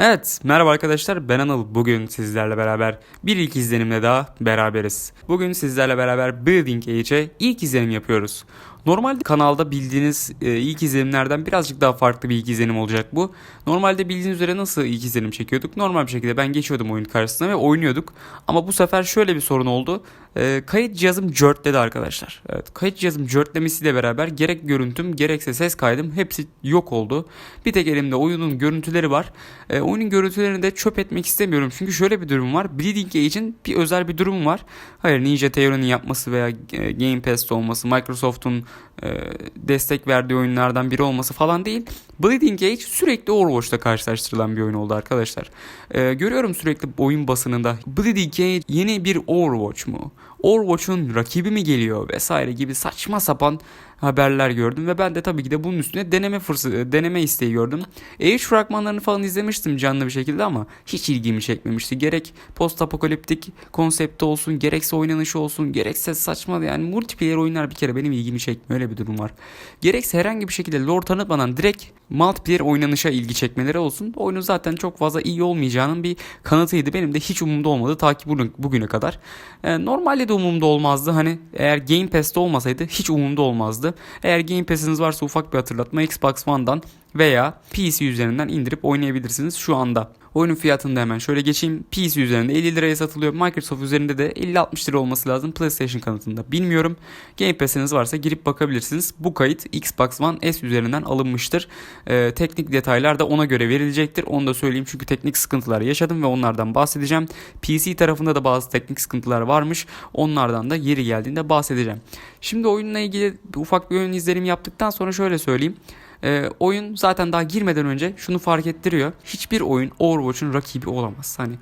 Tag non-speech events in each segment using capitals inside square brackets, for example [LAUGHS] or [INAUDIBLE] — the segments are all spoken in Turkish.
Evet, merhaba arkadaşlar. Ben Anıl. Bugün sizlerle beraber bir ilk izlenimle daha beraberiz. Bugün sizlerle beraber Building Age'e ilk izlenim yapıyoruz. Normalde kanalda bildiğiniz e, ilk izlenimlerden birazcık daha farklı bir ilk izlenim olacak bu. Normalde bildiğiniz üzere nasıl ilk izlenim çekiyorduk? Normal bir şekilde ben geçiyordum oyun karşısına ve oynuyorduk. Ama bu sefer şöyle bir sorun oldu. E, kayıt cihazım cörtledi arkadaşlar. Evet, kayıt cihazım cörtlemesiyle beraber gerek görüntüm gerekse ses kaydım hepsi yok oldu. Bir tek elimde oyunun görüntüleri var. E, oyunun görüntülerini de çöp etmek istemiyorum. Çünkü şöyle bir durum var. Bleeding Age'in bir özel bir durum var. Hayır Ninja Theory'nin yapması veya Game Pass'te olması, Microsoft'un destek verdiği oyunlardan biri olması falan değil. Bleeding Age sürekli Overwatch'ta karşılaştırılan bir oyun oldu arkadaşlar. E, görüyorum sürekli oyun basınında Bleeding Age yeni bir Overwatch mu? Overwatch'un rakibi mi geliyor vesaire gibi saçma sapan haberler gördüm ve ben de tabii ki de bunun üstüne deneme fırsatı, deneme isteği gördüm. Age fragmanlarını falan izlemiştim canlı bir şekilde ama hiç ilgimi çekmemişti. Gerek post apokaliptik konsepti olsun, gerekse oynanışı olsun, gerekse saçma yani multiplayer oyunlar bir kere benim ilgimi çekmiyor öyle bir durum var. Gerekse herhangi bir şekilde lore tanıtmadan direkt multiplayer oynanışa ilgi çekmeleri olsun. Oyunun zaten çok fazla iyi olmayacağının bir kanıtıydı. Benim de hiç umurumda olmadı ta ki bugüne kadar. Yani normalde de umurumda olmazdı. Hani eğer Game Pass'te olmasaydı hiç umurumda olmazdı. Eğer Game Pass'iniz varsa ufak bir hatırlatma Xbox One'dan veya PC üzerinden indirip oynayabilirsiniz şu anda. Oyunun fiyatını da hemen şöyle geçeyim. PC üzerinde 50 liraya satılıyor. Microsoft üzerinde de 50-60 lira olması lazım. PlayStation kanıtında bilmiyorum. Game Pass'iniz varsa girip bakabilirsiniz. Bu kayıt Xbox One S üzerinden alınmıştır. Ee, teknik detaylar da ona göre verilecektir. Onu da söyleyeyim çünkü teknik sıkıntılar yaşadım ve onlardan bahsedeceğim. PC tarafında da bazı teknik sıkıntılar varmış. Onlardan da yeri geldiğinde bahsedeceğim. Şimdi oyunla ilgili ufak bir ön izlenim yaptıktan sonra şöyle söyleyeyim. E, oyun zaten daha girmeden önce şunu fark ettiriyor. Hiçbir oyun Overwatch'un rakibi olamaz. Hani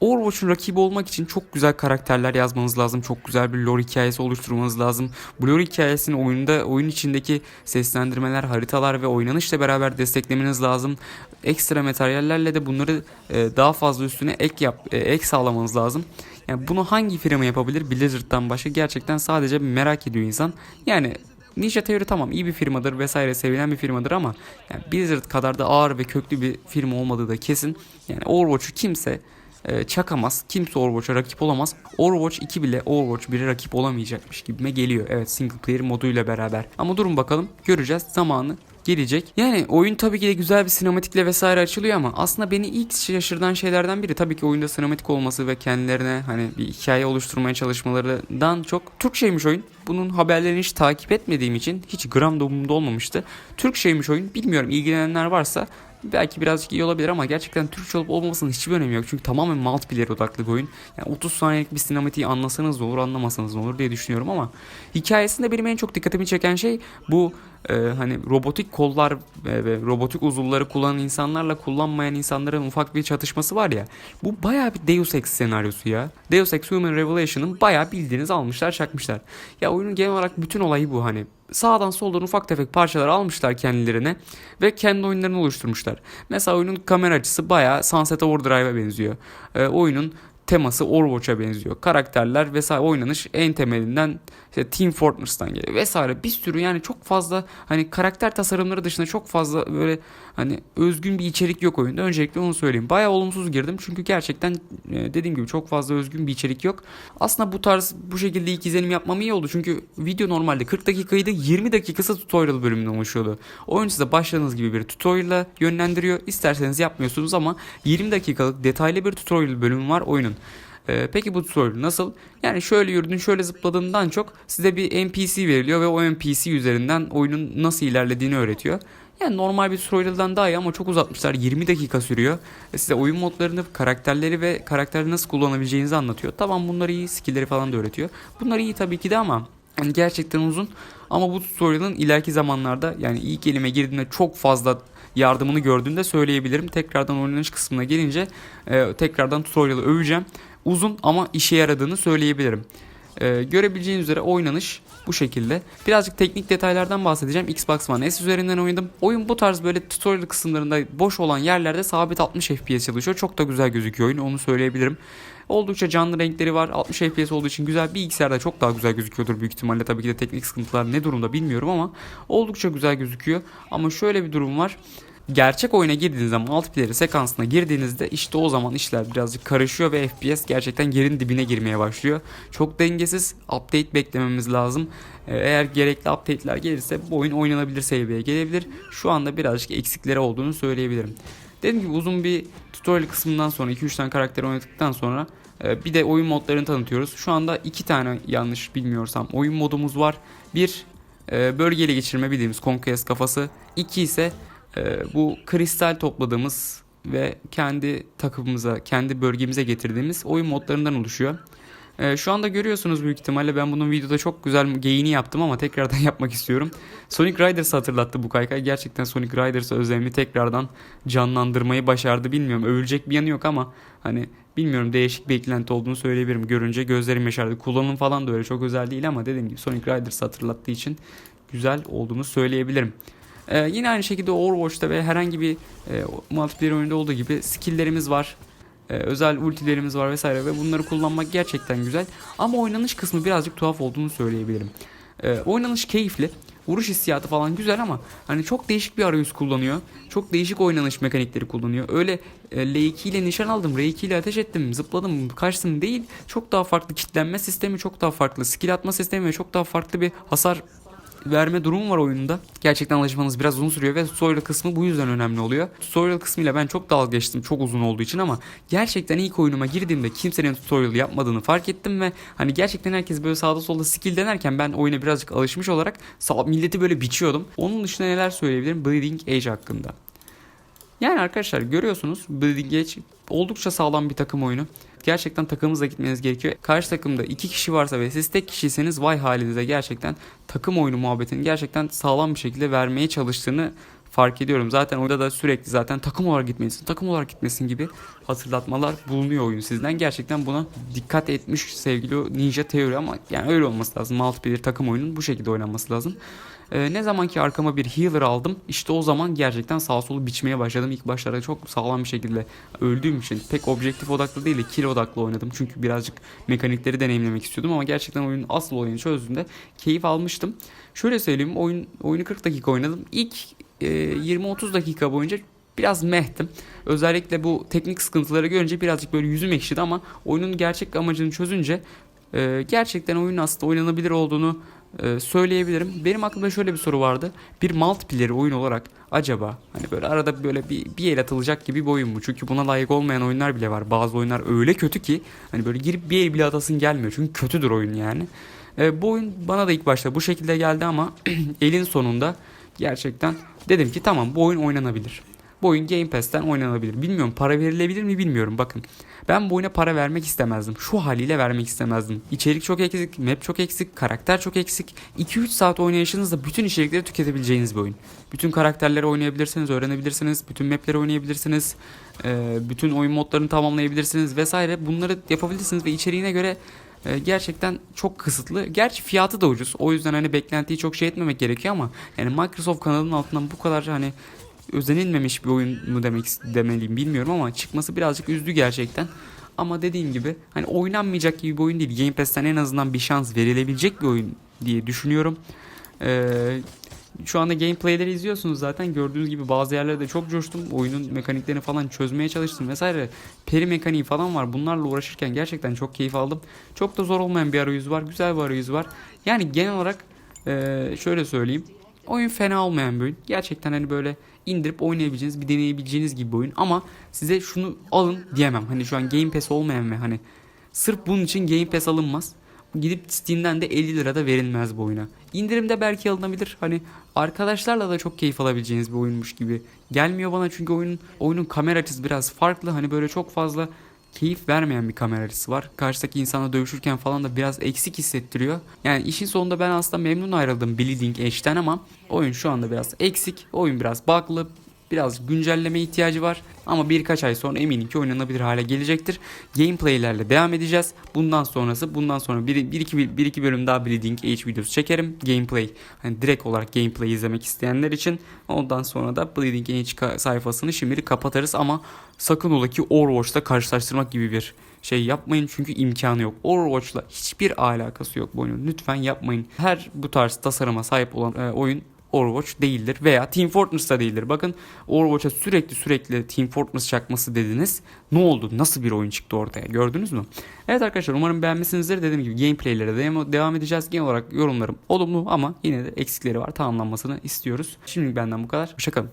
Overwatch'un rakibi olmak için çok güzel karakterler yazmanız lazım. Çok güzel bir lore hikayesi oluşturmanız lazım. Bu lore hikayesini oyunda oyun içindeki seslendirmeler, haritalar ve oynanışla beraber desteklemeniz lazım. Ekstra materyallerle de bunları e, daha fazla üstüne ek yap e, ek sağlamanız lazım. Yani bunu hangi firma yapabilir? Blizzard'dan başka gerçekten sadece merak ediyor insan. Yani Ninja Theory tamam iyi bir firmadır vesaire sevilen bir firmadır ama yani Blizzard kadar da ağır ve köklü bir firma olmadığı da kesin. Yani Overwatch'u kimse e, çakamaz. Kimse Overwatch'a rakip olamaz. Overwatch 2 bile Overwatch 1'e rakip olamayacakmış gibime geliyor. Evet single player moduyla beraber. Ama durun bakalım göreceğiz zamanı gelecek. Yani oyun tabii ki de güzel bir sinematikle vesaire açılıyor ama aslında beni ilk şaşırtan şeylerden biri tabii ki oyunda sinematik olması ve kendilerine hani bir hikaye oluşturmaya çalışmalarından çok Türkçeymiş oyun. Bunun haberlerini hiç takip etmediğim için hiç gram da umurumda olmamıştı. Türkçeymiş oyun. Bilmiyorum ilgilenenler varsa belki birazcık iyi olabilir ama gerçekten Türkçe olup olmamasının hiçbir önemi yok. Çünkü tamamen multiplayer odaklı bir oyun. Yani 30 saniyelik bir sinematiği anlasanız da olur anlamasanız da olur diye düşünüyorum ama hikayesinde benim en çok dikkatimi çeken şey bu e, hani robotik kollar e, ve robotik uzuvları kullanan insanlarla kullanmayan insanların ufak bir çatışması var ya. Bu baya bir Deus Ex senaryosu ya. Deus Ex Human Revelation'ın baya bildiğiniz almışlar çakmışlar. Ya oyunun genel olarak bütün olayı bu hani sağdan soldan ufak tefek parçalar almışlar kendilerine ve kendi oyunlarını oluşturmuşlar. Mesela oyunun kamera açısı bayağı Sunset Overdrive'a benziyor. E, oyunun teması Overwatch'a benziyor. Karakterler vesaire oynanış en temelinden işte Team Fortress'tan geliyor vesaire bir sürü yani çok fazla hani karakter tasarımları dışında çok fazla böyle hani özgün bir içerik yok oyunda. Öncelikle onu söyleyeyim. Bayağı olumsuz girdim çünkü gerçekten e, dediğim gibi çok fazla özgün bir içerik yok. Aslında bu tarz bu şekilde ilk izlenim yapmam iyi oldu çünkü video normalde 40 dakikaydı 20 dakikası tutorial bölümünden oluşuyordu. Oyun size başladığınız gibi bir tutorial'la yönlendiriyor. İsterseniz yapmıyorsunuz ama 20 dakikalık detaylı bir tutorial bölümü var oyunun. Ee, peki bu tutorial nasıl? Yani şöyle yürüdün şöyle zıpladığından çok size bir NPC veriliyor ve o NPC üzerinden oyunun nasıl ilerlediğini öğretiyor. Yani normal bir tutorial'dan daha iyi ama çok uzatmışlar. 20 dakika sürüyor. E size oyun modlarını, karakterleri ve karakteri nasıl kullanabileceğinizi anlatıyor. Tamam bunlar iyi, skill'leri falan da öğretiyor. Bunlar iyi tabii ki de ama yani gerçekten uzun. Ama bu tutorial'ın ileriki zamanlarda yani ilk elime girdiğinde çok fazla yardımını gördüğünde söyleyebilirim. Tekrardan oynanış kısmına gelince e, tekrardan tutorial'ı öveceğim uzun ama işe yaradığını söyleyebilirim. Ee, görebileceğiniz üzere oynanış bu şekilde. Birazcık teknik detaylardan bahsedeceğim. Xbox One S üzerinden oynadım. Oyun bu tarz böyle tutorial kısımlarında boş olan yerlerde sabit 60 FPS çalışıyor. Çok da güzel gözüküyor oyun onu söyleyebilirim. Oldukça canlı renkleri var. 60 FPS olduğu için güzel. Bilgisayarda çok daha güzel gözüküyordur büyük ihtimalle. Tabii ki de teknik sıkıntılar ne durumda bilmiyorum ama oldukça güzel gözüküyor. Ama şöyle bir durum var. Gerçek oyuna girdiğinizde multiplayer sekansına girdiğinizde işte o zaman işler birazcık karışıyor ve FPS gerçekten yerin dibine girmeye başlıyor. Çok dengesiz update beklememiz lazım. Ee, Eğer gerekli update'ler gelirse bu oyun oynanabilir seviyeye gelebilir. Şu anda birazcık eksikleri olduğunu söyleyebilirim. Dediğim gibi uzun bir tutorial kısmından sonra 2-3 tane karakteri oynadıktan sonra e, bir de oyun modlarını tanıtıyoruz. Şu anda iki tane yanlış bilmiyorsam oyun modumuz var. Bir e, bölgeyle geçirme bildiğimiz Conquest kafası. İki ise e, bu kristal topladığımız ve kendi takımımıza, kendi bölgemize getirdiğimiz oyun modlarından oluşuyor. E, şu anda görüyorsunuz büyük ihtimalle ben bunun videoda çok güzel geyini yaptım ama tekrardan [LAUGHS] yapmak istiyorum. Sonic Riders'ı hatırlattı bu kaykay. Gerçekten Sonic Riders özlemi tekrardan canlandırmayı başardı. Bilmiyorum övülecek bir yanı yok ama hani bilmiyorum değişik bir eklenti olduğunu söyleyebilirim. Görünce gözlerim yaşardı. Kullanım falan da öyle çok özel değil ama dediğim gibi Sonic Riders'ı hatırlattığı için güzel olduğunu söyleyebilirim. Ee, yine aynı şekilde Overwatch'ta ve herhangi bir e, multiplayer oyunda olduğu gibi skill'lerimiz var. Ee, özel ultilerimiz var vesaire ve bunları kullanmak gerçekten güzel. Ama oynanış kısmı birazcık tuhaf olduğunu söyleyebilirim. Ee, oynanış keyifli. Vuruş hissiyatı falan güzel ama hani çok değişik bir arayüz kullanıyor. Çok değişik oynanış mekanikleri kullanıyor. Öyle e, L2 ile nişan aldım, R2 ile ateş ettim, zıpladım, kaçtım değil. Çok daha farklı kitlenme sistemi, çok daha farklı skill atma sistemi ve çok daha farklı bir hasar verme durumu var oyunda. Gerçekten alışmanız biraz uzun sürüyor ve tutorial kısmı bu yüzden önemli oluyor. Tutorial kısmıyla ben çok dalga geçtim çok uzun olduğu için ama gerçekten ilk oyunuma girdiğimde kimsenin tutorial yapmadığını fark ettim ve hani gerçekten herkes böyle sağda solda skill denerken ben oyuna birazcık alışmış olarak milleti böyle biçiyordum. Onun dışında neler söyleyebilirim Bleeding Age hakkında. Yani arkadaşlar görüyorsunuz Bleeding Edge oldukça sağlam bir takım oyunu. Gerçekten takımınızla gitmeniz gerekiyor. Karşı takımda iki kişi varsa ve siz tek kişiyseniz vay halinize gerçekten takım oyunu muhabbetini gerçekten sağlam bir şekilde vermeye çalıştığını fark ediyorum. Zaten orada da sürekli zaten takım olarak gitmelisin, takım olarak gitmesin gibi hatırlatmalar bulunuyor oyun sizden. Gerçekten buna dikkat etmiş sevgili Ninja Theory ama yani öyle olması lazım. Multiplayer takım oyunun bu şekilde oynanması lazım. Ee, ne zaman ki arkama bir healer aldım işte o zaman gerçekten sağ solu biçmeye başladım. İlk başlarda çok sağlam bir şekilde öldüğüm için pek objektif odaklı değil de kill odaklı oynadım. Çünkü birazcık mekanikleri deneyimlemek istiyordum ama gerçekten oyunun asıl olayını çözdüğümde keyif almıştım. Şöyle söyleyeyim oyun oyunu 40 dakika oynadım. İlk e, 20-30 dakika boyunca biraz mehtim. Özellikle bu teknik sıkıntıları görünce birazcık böyle yüzüm ekşidi ama oyunun gerçek amacını çözünce e, gerçekten oyunun aslında oynanabilir olduğunu e, söyleyebilirim. Benim aklımda şöyle bir soru vardı. Bir multiplayer oyun olarak acaba hani böyle arada böyle bir, bir el atılacak gibi bir oyun mu? Çünkü buna layık olmayan oyunlar bile var. Bazı oyunlar öyle kötü ki hani böyle girip bir el bile atasın gelmiyor. Çünkü kötüdür oyun yani. E, bu oyun bana da ilk başta bu şekilde geldi ama [CLEARS THROAT] elin sonunda gerçekten dedim ki tamam bu oyun oynanabilir. Bu oyun Game Pass'ten oynanabilir. Bilmiyorum para verilebilir mi bilmiyorum bakın. Ben bu oyuna para vermek istemezdim. Şu haliyle vermek istemezdim. İçerik çok eksik, map çok eksik, karakter çok eksik. 2-3 saat oynayışınızda bütün içerikleri tüketebileceğiniz bir oyun. Bütün karakterleri oynayabilirsiniz, öğrenebilirsiniz, bütün mapleri oynayabilirsiniz, bütün oyun modlarını tamamlayabilirsiniz vesaire. Bunları yapabilirsiniz ve içeriğine göre e, gerçekten çok kısıtlı. Gerçi fiyatı da ucuz. O yüzden hani beklentiyi çok şey etmemek gerekiyor ama yani Microsoft kanalının altından bu kadar hani özenilmemiş bir oyun mu demek demeliyim bilmiyorum ama çıkması birazcık üzdü gerçekten. Ama dediğim gibi hani oynanmayacak gibi bir oyun değil. Game Pass'ten en azından bir şans verilebilecek bir oyun diye düşünüyorum. Ee, şu anda gameplayleri izliyorsunuz zaten. Gördüğünüz gibi bazı yerlerde çok coştum. Oyunun mekaniklerini falan çözmeye çalıştım vesaire. Peri mekaniği falan var. Bunlarla uğraşırken gerçekten çok keyif aldım. Çok da zor olmayan bir arayüz var. Güzel bir arayüz var. Yani genel olarak ee, şöyle söyleyeyim. Oyun fena olmayan bir oyun. Gerçekten hani böyle indirip oynayabileceğiniz, bir deneyebileceğiniz gibi bir oyun. Ama size şunu alın diyemem. Hani şu an Game Pass olmayan ve hani sırf bunun için Game Pass alınmaz. Gidip Steam'den de 50 lira da verilmez bu oyuna. İndirimde belki alınabilir. Hani arkadaşlarla da çok keyif alabileceğiniz bir oyunmuş gibi. Gelmiyor bana çünkü oyunun oyunun kamera açısı biraz farklı. Hani böyle çok fazla keyif vermeyen bir kamera açısı var. Karşıdaki insanla dövüşürken falan da biraz eksik hissettiriyor. Yani işin sonunda ben aslında memnun ayrıldım Bleeding Edge'den ama oyun şu anda biraz eksik. Oyun biraz bug'lı. Biraz güncelleme ihtiyacı var ama birkaç ay sonra eminim ki oynanabilir hale gelecektir. Gameplay'lerle devam edeceğiz. Bundan sonrası bundan sonra bir, bir, iki, bir iki bölüm daha Bleeding Edge videosu çekerim. Gameplay hani direkt olarak gameplay izlemek isteyenler için. Ondan sonra da Bleeding Edge sayfasını şimdilik kapatırız ama sakın ola ki Overwatch'la karşılaştırmak gibi bir şey yapmayın çünkü imkanı yok. Overwatch'la hiçbir alakası yok bu oyunun. Lütfen yapmayın. Her bu tarz tasarıma sahip olan e, oyun Overwatch değildir veya Team Fortress da değildir. Bakın Overwatch'a sürekli sürekli Team Fortress çakması dediniz. Ne oldu? Nasıl bir oyun çıktı ortaya? Gördünüz mü? Evet arkadaşlar umarım beğenmişsinizdir. Dediğim gibi gameplaylere de devam edeceğiz. Genel olarak yorumlarım olumlu ama yine de eksikleri var. Tamamlanmasını istiyoruz. Şimdilik benden bu kadar. Hoşçakalın.